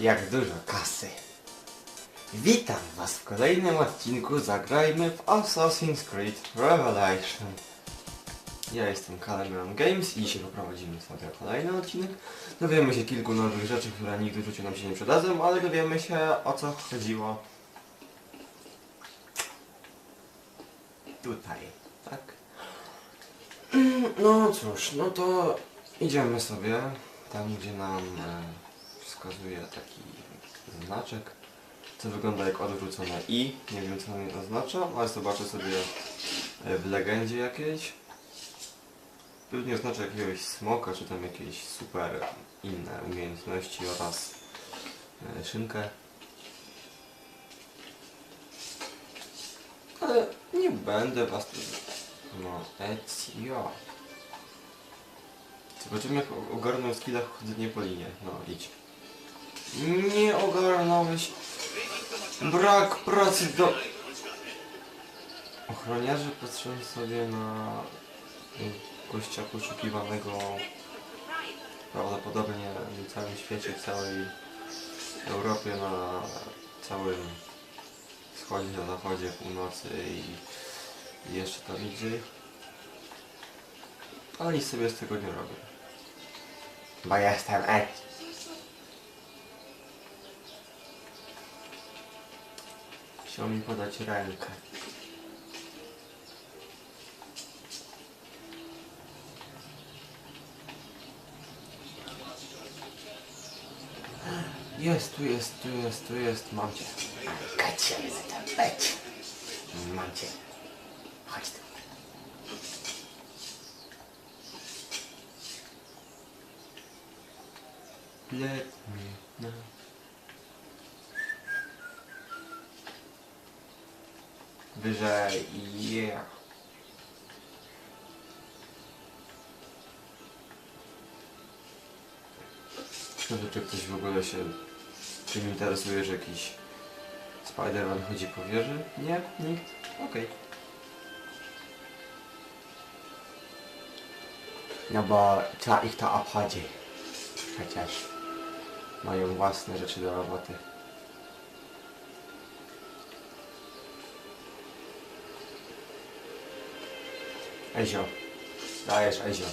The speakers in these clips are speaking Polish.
Jak dużo kasy. Witam Was w kolejnym odcinku Zagrajmy w Assassin's Creed Revelation. Ja jestem Cameron Games i dzisiaj poprowadzimy sobie kolejny odcinek. Dowiemy się kilku nowych rzeczy, które nigdy w życiu nam się nie przydadzą, ale dowiemy się o co chodziło tutaj, tak? No cóż, no to idziemy sobie tam, gdzie nam e, wskazuje taki znaczek, co wygląda jak odwrócone i. Nie wiem co on oznacza, ale zobaczę sobie e, w legendzie jakiejś. Pewnie oznacza jakiegoś smoka, czy tam jakieś super inne umiejętności oraz e, szynkę. Ale nie będę was. No, Ezio. Zobaczymy jak ogarnął skilla chodzenie po linie. No, idź. Nie ogarnąłeś. Brak pracy do... Ochroniarze patrzą sobie na gościa poszukiwanego prawdopodobnie na całym świecie, w całej Europie, na całym wschodzie, na zachodzie, północy i, jeszcze tam indziej. Ale nic sobie z tego nie robię. Bo jestem Ed. Chciał mi podać rękę. Jest, tu jest, tu jest, tu jest, mam cię. Kacie, być. Mam cię. Chodź tu. Let me know. Wyżej, yeah. Ciekawe, czy ktoś w ogóle się czym interesuje, że jakiś Spider-Man chodzi po wieży? Nie? Nikt? Okej. No bo co ich to obchodzi? Przecież mają własne rzeczy do roboty. Ezio. Dajesz, Ezio.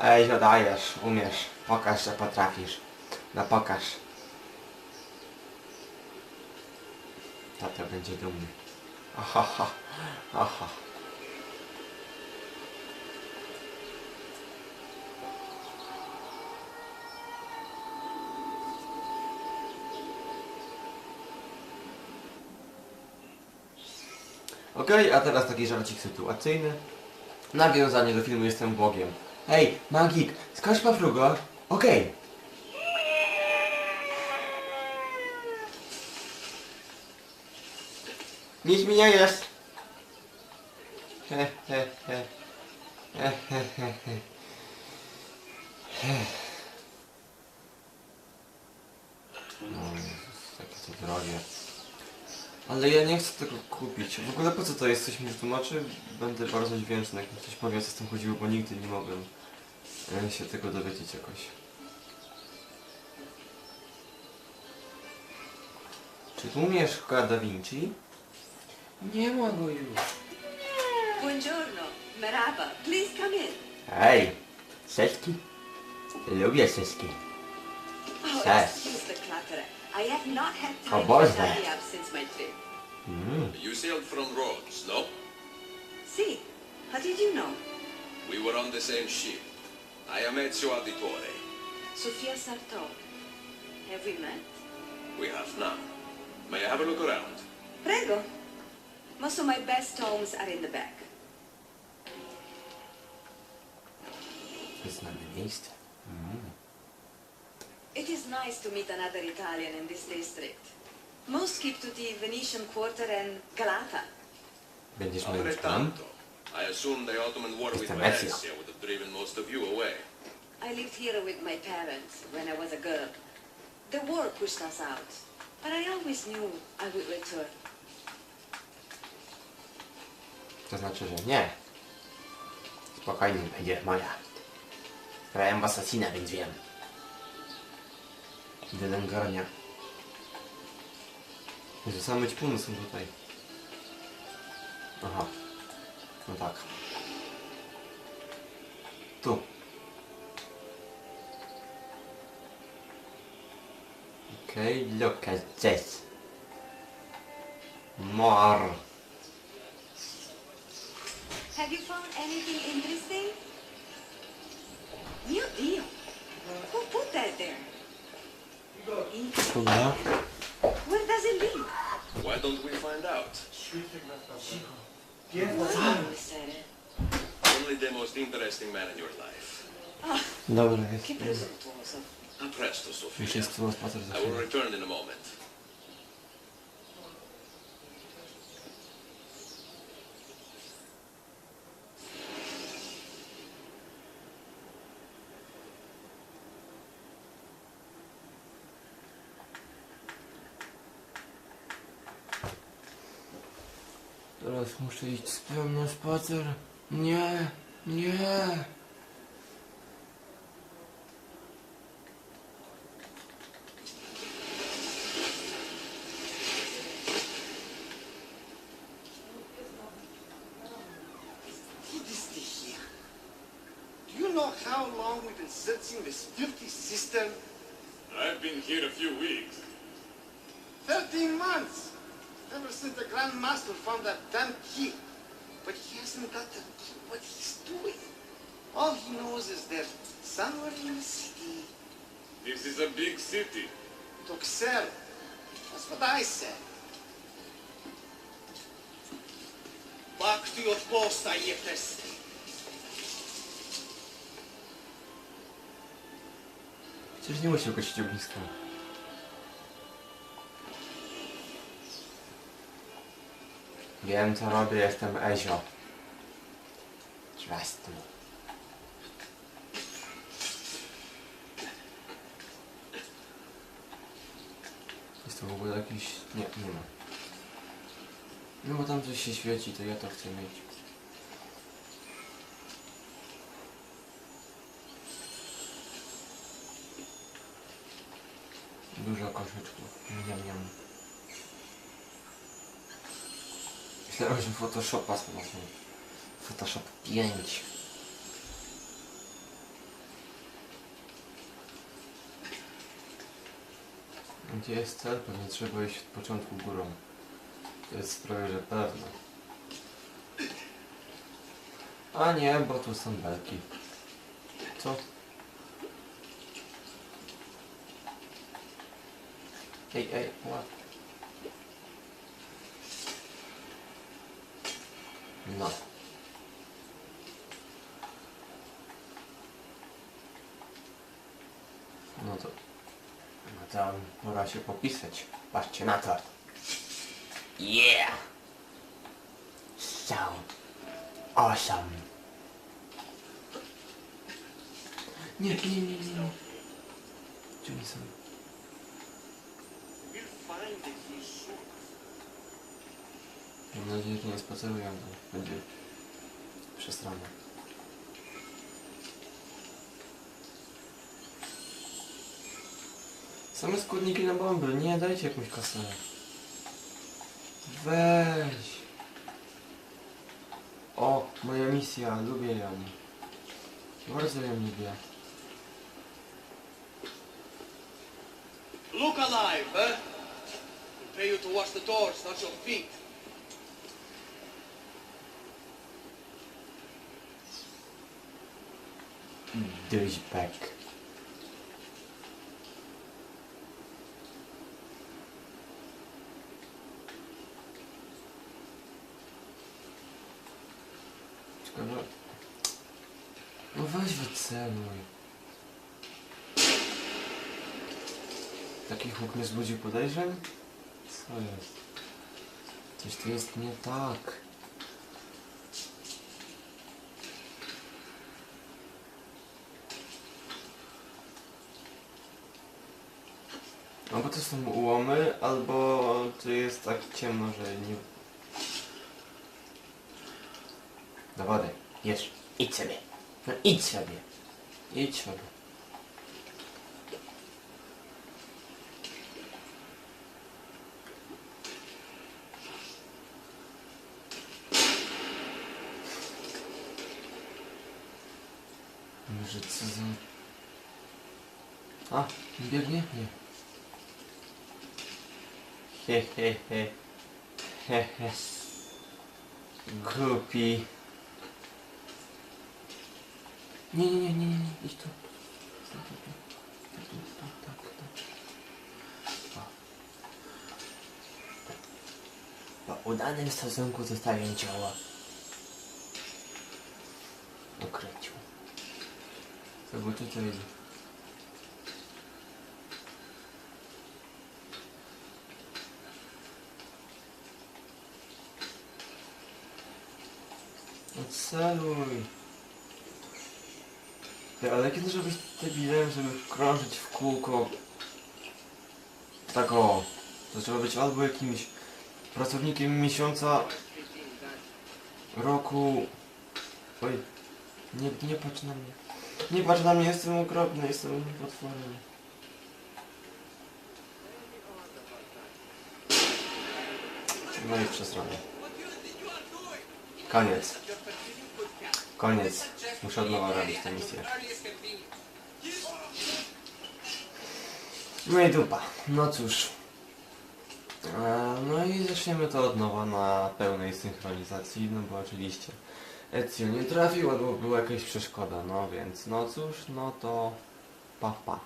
Ezio, dajesz, umiesz. Pokaż, że potrafisz. No pokaż. Tata będzie dumny. Aha, aha, Okej, a teraz taki żarcik sytuacyjny. Nawiązanie do filmu Jestem Bogiem. Hej, magik, skacz po frugo. Okej. Nic mi nie jest. He, he, he. He, he, he, he. No Jezus, takie to drogie. Ale ja nie chcę tego kupić. W ogóle po co to jest? Coś mi wytłumaczy? Będę bardzo wdzięczny, jak mi ktoś powie, co z tym chodziło, bo nigdy nie mogłem e, się tego dowiedzieć jakoś. Czy tu mieszka Da Vinci? Nie ma go już. Buongiorno, Merhaba, please come in. Hej, seski? Lubię seski. Oh, excuse the clutter. I have not had time to boys, tidy there. up since my trip. Mm. You sailed from Rhodes, no? See, how did you know? We were on the same ship. I am Ezio Auditore. Sofia Sartor. Have we met? We have now. May I have a look around? Prego. Most of my best tomes are in the back. Znane miejsce. Mm. It is nice to meet another Italian in this district. Most keep to the Venetian Quarter and Galata. Będziesz moim panem? I assume the Ottoman war with Jestem Venezia would have driven most of you away. I lived here with my parents when I was a girl. The war pushed us out, but I always knew I would return. To znaczy, że nie. Spokojnie, będziesz moja. Grałem w Assassina, więc wiem. Wylęgarnia. Jezu, same ćpuny są tutaj. Aha. No tak. Tu. Okay, look at this. More. Have you found anything interesting? For does it mean? Why don't we find out? Only the most interesting man in your life. Добре. I will return in a moment. Teraz muszę iść z pełną na spacer. Nie, nie. What is this here? Do you know how long we've been searching this filthy system? I've been here a few weeks. Thirteen months! Ever since the Grand Master found that damn key. But he hasn't got the clue what he's doing. All he knows is that somewhere in the city, This is a big city. Tuxel. That's what I said. Back to your post, Ayepes. Przecież nie musi go Wiem co robię, jestem Ezio. Trust me. Jest to w ogóle jakiś... Nie, nie ma. No bo tam coś się świeci, to ja to chcę mieć. Dużo koszyczków. Niam, niam. Myślałem, że Photoshopa znalazłem. Photoshop 5. Gdzie jest cel? Pewnie trzeba iść od początku górą. To jest prawie, że pewne. A nie, bo tu są belki. Co? Ej, ej, łap. No. No to... No to pora się popisać. Patrzcie na to. Yeah! So awesome. Nie, nie, nie, nie. Gdzie oni są? We'll find. Mam nadzieję, że nie spacerują, to będzie przesrane. Same składniki na bomby, nie dajcie jakąś kasę. Weź. O, moja misja, lubię ją. Bardzo ją lubię. Look alive, huh? We pay you to wash the doors, not your feet. Douchebag. Szkoda. No weź wyceluj. Taki huk nie wzbudził podejrzeń? Co jest? Coś tu jest nie tak. albo to są ułomy, albo tu jest tak ciemno, że nie... Do wody. Jedź. Idź sobie. No idź sobie. Idź sobie. Może co za... A, biegnie? Nie. He he he. Głupi. Nie, nie, nie, nie, nie, idź tu. Po udanym stosunku zostawiam ciała. Ukręcił. Zobaczę co idzie. Odceluj. Ty, ale kiedy żeby być debilem, żeby krążyć w kółko tak o, to trzeba być albo jakimś pracownikiem miesiąca, roku... Oj, nie, nie patrz na mnie. Nie patrz na mnie, jestem okropny, jestem potworem. No i przesrane. Koniec. Koniec. Muszę od nowa robić tę misję. No i dupa. No cóż. E, No i zaczniemy to od nowa na pełnej synchronizacji, no bo oczywiście Ezio nie trafił albo była jakaś przeszkoda, no więc no cóż, no to pa pa.